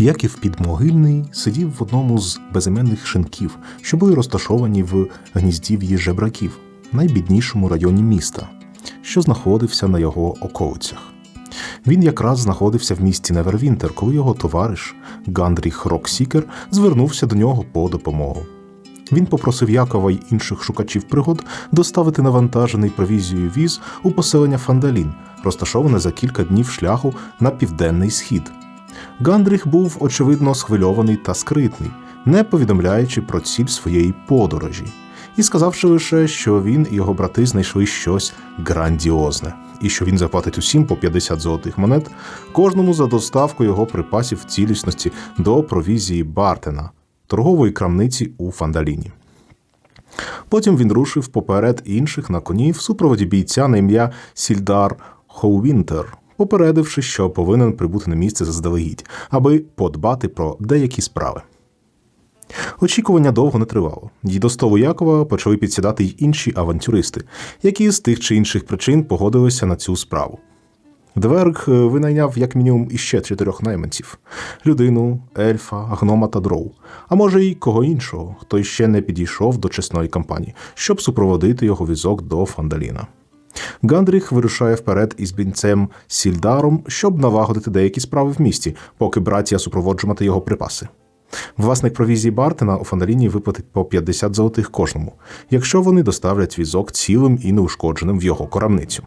Яків підмогильний сидів в одному з безіменних шинків, що були розташовані в гніздів'ї жебраків, найбіднішому районі міста, що знаходився на його околицях. Він якраз знаходився в місті Невервінтер, коли його товариш Гандріх Роксікер звернувся до нього по допомогу. Він попросив Якова й інших шукачів пригод доставити навантажений провізією віз у поселення Фандалін, розташоване за кілька днів шляху на південний схід. Гандріх був очевидно схвильований та скритний, не повідомляючи про ціль своєї подорожі, і сказавши лише, що він і його брати знайшли щось грандіозне, і що він заплатить усім по 50 золотих монет, кожному за доставку його припасів цілісності до провізії Бартена, торгової крамниці у Фандаліні. Потім він рушив поперед інших на коні в супроводі бійця на ім'я Сільдар Хоувінтер, попередивши, що повинен прибути на місце заздалегідь, аби подбати про деякі справи. Очікування довго не тривало, і до столу Якова почали підсідати й інші авантюристи, які з тих чи інших причин погодилися на цю справу. Дверг е, винайняв як мінімум іще чотирьох найманців: людину, ельфа, гнома та дроу, а може й кого іншого, хто іще не підійшов до чесної кампанії, щоб супроводити його візок до Фандаліна. Гандріх вирушає вперед із бінцем Сільдаром, щоб налагодити деякі справи в місті, поки братія супроводжуватиме його припаси. Власник провізії Бартена у Фандаліні виплатить по 50 золотих кожному, якщо вони доставлять візок цілим і неушкодженим в його корамницю.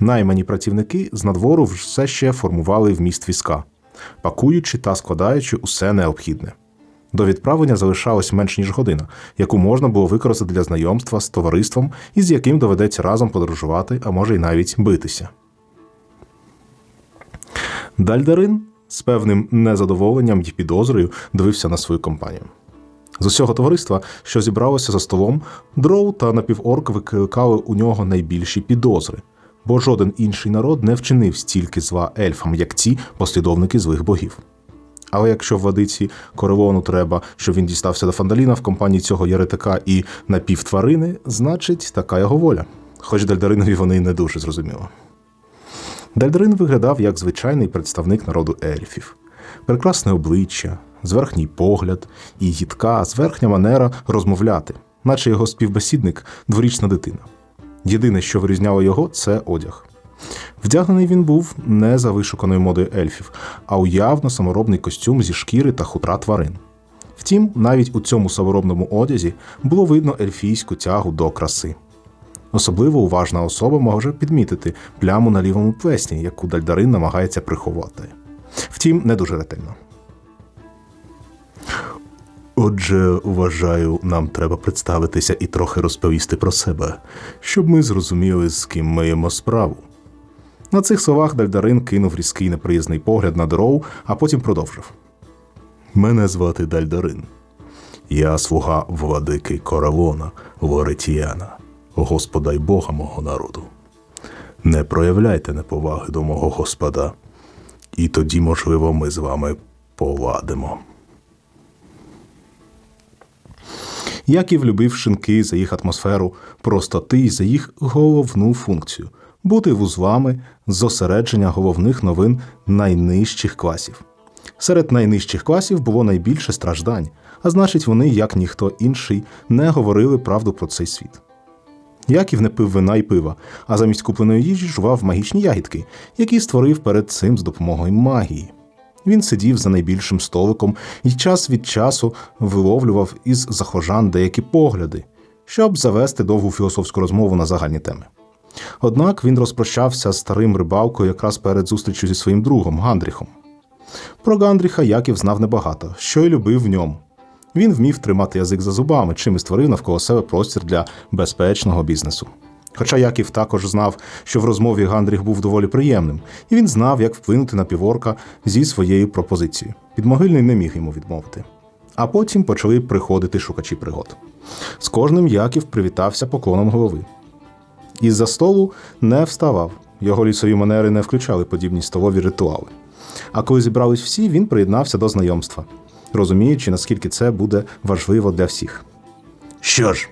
Наймані працівники з надвору все ще формували вміст візка, пакуючи та складаючи усе необхідне. До відправлення залишалось менш ніж година, яку можна було використати для знайомства з товариством, із яким доведеться разом подорожувати, а може й навіть битися. Дальдарин з певним незадоволенням і підозрою дивився на свою компанію. З усього товариства, що зібралося за столом, дроу та напіворк викликали у нього найбільші підозри, бо жоден інший народ не вчинив стільки зла ельфам, як ці послідовники злих богів. Але якщо в вадиці Корелону треба, щоб він дістався до Фандаліна в компанії цього єретика і напівтварини, значить така його воля. Хоч Дальдаринові вони не дуже зрозуміло. Дальдарин виглядав як звичайний представник народу ельфів, прекрасне обличчя, зверхній погляд і гідка, зверхня манера розмовляти, наче його співбесідник дворічна дитина. Єдине, що вирізняло його, це одяг. Вдягнений він був не за вишуканою модою ельфів, а у явно саморобний костюм зі шкіри та хутра тварин. Втім, навіть у цьому саморобному одязі було видно ельфійську тягу до краси. Особливо уважна особа може підмітити пляму на лівому плесні, яку Дальдарин намагається приховати. Втім, не дуже ретельно. Отже, вважаю, нам треба представитися і трохи розповісти про себе, щоб ми зрозуміли, з ким маємо справу. На цих словах Дальдарин кинув різкий неприязний погляд на дорогу, а потім продовжив. Мене звати Дальдарин. Я слуга владики Коралона, Воретіяна, Господа й Бога мого народу. Не проявляйте неповаги до мого Господа, і тоді, можливо, ми з вами поладимо. Яків любив шинки за їх атмосферу простоти і за їх головну функцію бути вузлами зосередження головних новин найнижчих класів. Серед найнижчих класів було найбільше страждань, а значить, вони, як ніхто інший, не говорили правду про цей світ. Яків не пив вина й пива, а замість купленої їжі жував магічні ягідки, які створив перед цим з допомогою магії. Він сидів за найбільшим столиком і час від часу виловлював із захожан деякі погляди, щоб завести довгу філософську розмову на загальні теми. Однак він розпрощався з старим рибалкою якраз перед зустрічю зі своїм другом Гандріхом. Про Гандріха Яків знав небагато, що й любив в ньому. Він вмів тримати язик за зубами, чим і створив навколо себе простір для безпечного бізнесу. Хоча Яків також знав, що в розмові Гандріх був доволі приємним, і він знав, як вплинути на піворка зі своєю пропозицією. Підмогильний не міг йому відмовити. А потім почали приходити шукачі пригод. З кожним Яків привітався поклоном голови. Із за столу не вставав, його лісові манери не включали подібні столові ритуали. А коли зібрались всі, він приєднався до знайомства, розуміючи, наскільки це буде важливо для всіх. Що ж,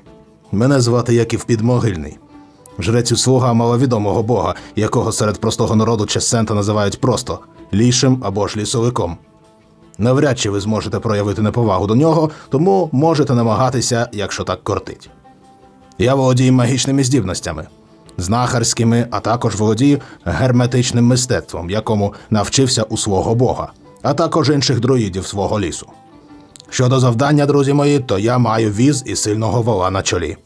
мене звати Яків Підмогильний. Жрець слуга маловідомого бога, якого серед простого народу Чесента називають просто лішим або ж лісовиком. Навряд чи ви зможете проявити неповагу до нього, тому можете намагатися, якщо так кортить. Я володію магічними здібностями, знахарськими, а також володію герметичним мистецтвом, якому навчився у свого бога, а також інших друїдів свого лісу. Щодо завдання, друзі мої, то я маю віз і сильного вола на чолі.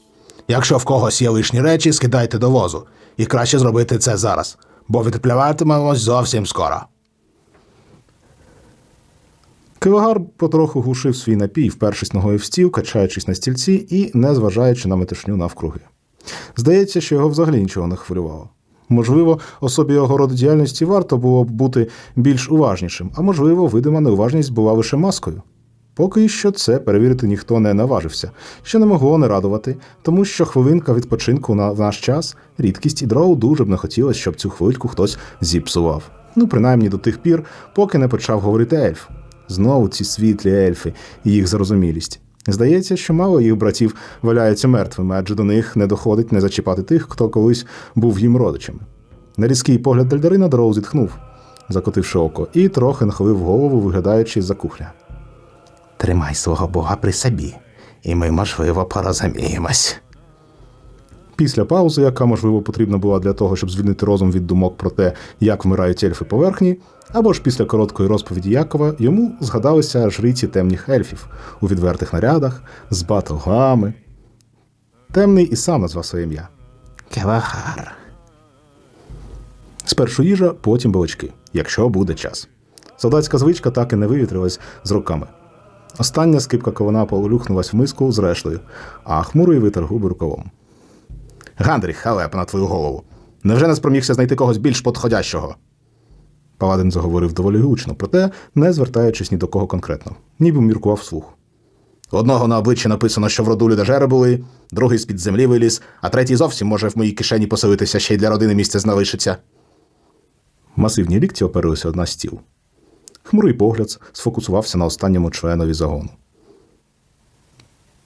Якщо в когось є лишні речі, скидайте до возу, і краще зробити це зараз, бо відпляватимемось зовсім скоро. Кивагар потроху глушив свій напій, впершись ногою в стіл, качаючись на стільці і не зважаючи на метушню навкруги. Здається, що його взагалі нічого не хвилювало. Можливо, особі його роду діяльності варто було б бути більш уважнішим, а можливо, видима неуважність була лише маскою. Поки що це перевірити ніхто не наважився, що не могло не радувати, тому що хвилинка відпочинку на наш час рідкість і дроу дуже б не хотілося, щоб цю хвильку хтось зіпсував. Ну, принаймні до тих пір, поки не почав говорити ельф. Знову ці світлі ельфи і їх зрозумілість. Здається, що мало їх братів валяються мертвими, адже до них не доходить не зачіпати тих, хто колись був їм родичами. На різкий погляд Дальдарина Дроу зітхнув, закотивши око, і трохи нахилив голову, виглядаючи за кухля. Тримай свого бога при собі, і ми, можливо, порозуміємось. Після паузи, яка, можливо, потрібна була для того, щоб звільнити розум від думок про те, як вмирають ельфи поверхні, або ж після короткої розповіді Якова йому згадалися жриці темних ельфів у відвертих нарядах, з батогами. Темний і сам назвав своє ім'я. Кевагар. Спершу їжа, потім балачки, якщо буде час. Солдатська звичка так і не вивітрилась з руками. Остання скипка кована полюхнулась в миску з рештою, а хмурий витер губи рукавом. Гандріх, халеп на твою голову. Невже не спромігся знайти когось більш подходящого? Паладин заговорив доволі гучно, проте не звертаючись ні до кого конкретно, ніби міркував вслух. Одного на обличчі написано, що в роду людожери були, другий з-під землі виліз, а третій зовсім може в моїй кишені поселитися ще й для родини місце знавишиться. Масивні лікті оперлися одна стіл. Хмурий погляд сфокусувався на останньому членові загону.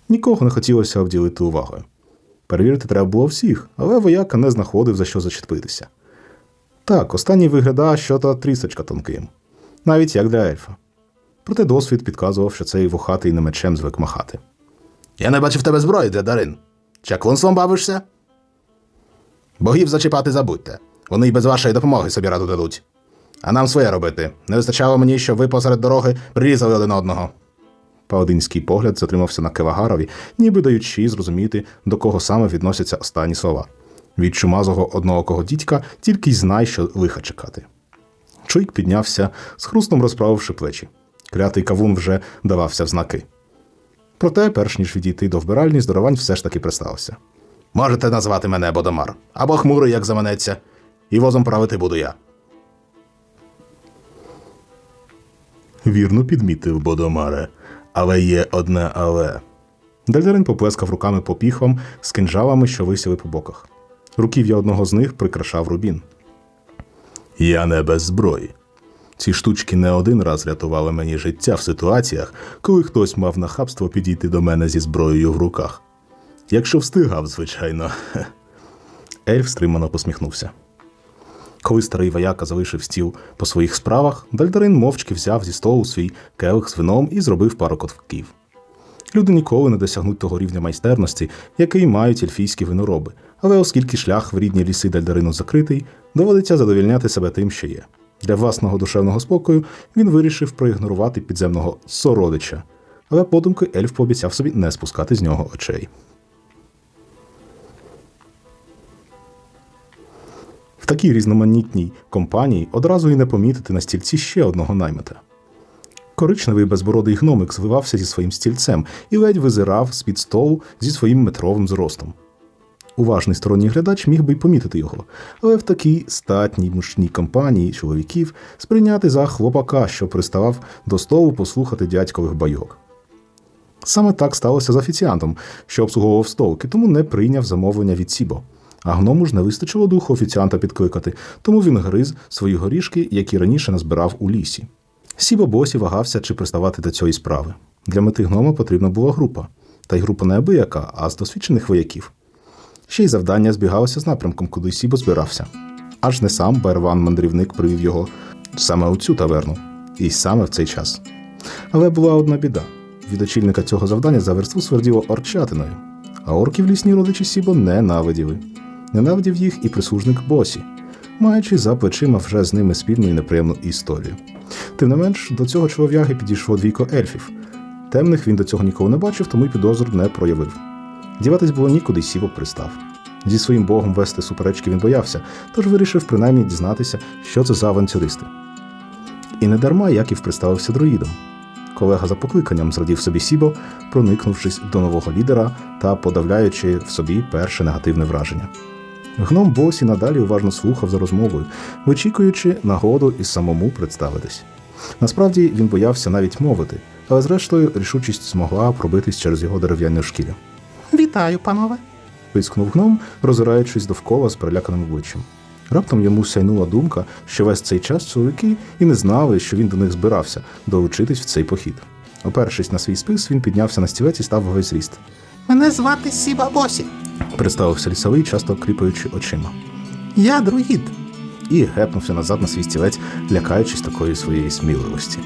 Нікого не хотілося обділити увагою. Перевірити треба було всіх, але вояка не знаходив за що зачепитися. Так, останній виглядав що-то трісочка тонким, навіть як для ельфа. Проте досвід підказував, що цей вухатий не мечем звик махати. Я не бачив тебе зброї, де Дарин. Чаклунством бавишся? Богів зачіпати забудьте. Вони й без вашої допомоги собі раду дадуть. А нам своє робити. Не вистачало мені, щоб ви посеред дороги прирізали один одного. Паладинський погляд затримався на Кевагарові, ніби даючи зрозуміти, до кого саме відносяться останні слова. Від чумазого одноокого дідька тільки й знай, що лиха чекати. Чуйк піднявся, з хрустом розправивши плечі. Клятий кавун вже давався в знаки. Проте, перш ніж відійти до вбиральні, здоровань все ж таки приставився. Можете назвати мене Бодомар, або хмурий, як заманеться, і возом правити буду я. Вірно підмітив Бодомаре, але є одне але. Дальдарин поплескав руками по піхвам з кинжалами, що висіли по боках. Руків'я одного з них прикрашав рубін. Я не без зброї. Ці штучки не один раз рятували мені життя в ситуаціях, коли хтось мав нахабство підійти до мене зі зброєю в руках. Якщо встигав, звичайно. Ельф стримано посміхнувся. Коли старий вояка залишив стіл по своїх справах, Дальдарин мовчки взяв зі столу свій келих з вином і зробив пару котків. Люди ніколи не досягнуть того рівня майстерності, який мають ельфійські винороби, але оскільки шлях в рідні ліси Дальдарину закритий, доводиться задовільняти себе тим, що є. Для власного душевного спокою він вирішив проігнорувати підземного сородича, але подумки ельф пообіцяв собі не спускати з нього очей. В такій різноманітній компанії одразу і не помітити на стільці ще одного наймита. Коричневий безбородий гномик звивався зі своїм стільцем і ледь визирав з-під столу зі своїм метровим зростом. Уважний сторонній глядач міг би й помітити його, але в такій статній мужній компанії чоловіків сприйняти за хлопака, що приставав до столу послухати дядькових байок. Саме так сталося з офіціантом, що обслуговував столки, тому не прийняв замовлення від Сібо. А гному ж не вистачило духу офіціанта підкликати, тому він гриз свої горішки, які раніше назбирав у лісі. Сібо босі вагався, чи приставати до цієї справи. Для мети гнома потрібна була група, та й група не абияка, а з досвідчених вояків. Ще й завдання збігалося з напрямком, куди Сібо збирався. Аж не сам Берван мандрівник привів його саме у цю таверну, і саме в цей час. Але була одна біда: від очільника цього завдання за версту сверділо орчатиною, а орків лісні родичі Сібо ненавиділи. Ненавидів їх і прислужник Босі, маючи за плечима вже з ними спільну і неприємну історію. Тим не менш, до цього чолов'яги підійшло двійко ельфів. Темних він до цього ніколи не бачив, тому й підозр не проявив. Діватись було нікуди, Сіво пристав. Зі своїм богом вести суперечки він боявся, тож вирішив принаймні дізнатися, що це за авантюристи. І не дарма Яків представився друїдом. Колега за покликанням зрадів собі Сібо, проникнувшись до нового лідера та подавляючи в собі перше негативне враження. Гном Босі надалі уважно слухав за розмовою, вичікуючи нагоду і самому представитись. Насправді він боявся навіть мовити, але зрештою рішучість змогла пробитись через його дерев'яне шкіря. Вітаю, панове. Вискнув гном, роззираючись довкола з переляканим обличчям. Раптом йому сяйнула думка, що весь цей час чоловіки і не знали, що він до них збирався долучитись в цей похід. Опершись на свій спис, він піднявся на стілець і став весь зріст. Мене звати Сіба Босі. Представився лісовий, часто кліпаючи очима, Я друїд. і гепнувся назад на свій стілець, лякаючись такої своєї сміливості.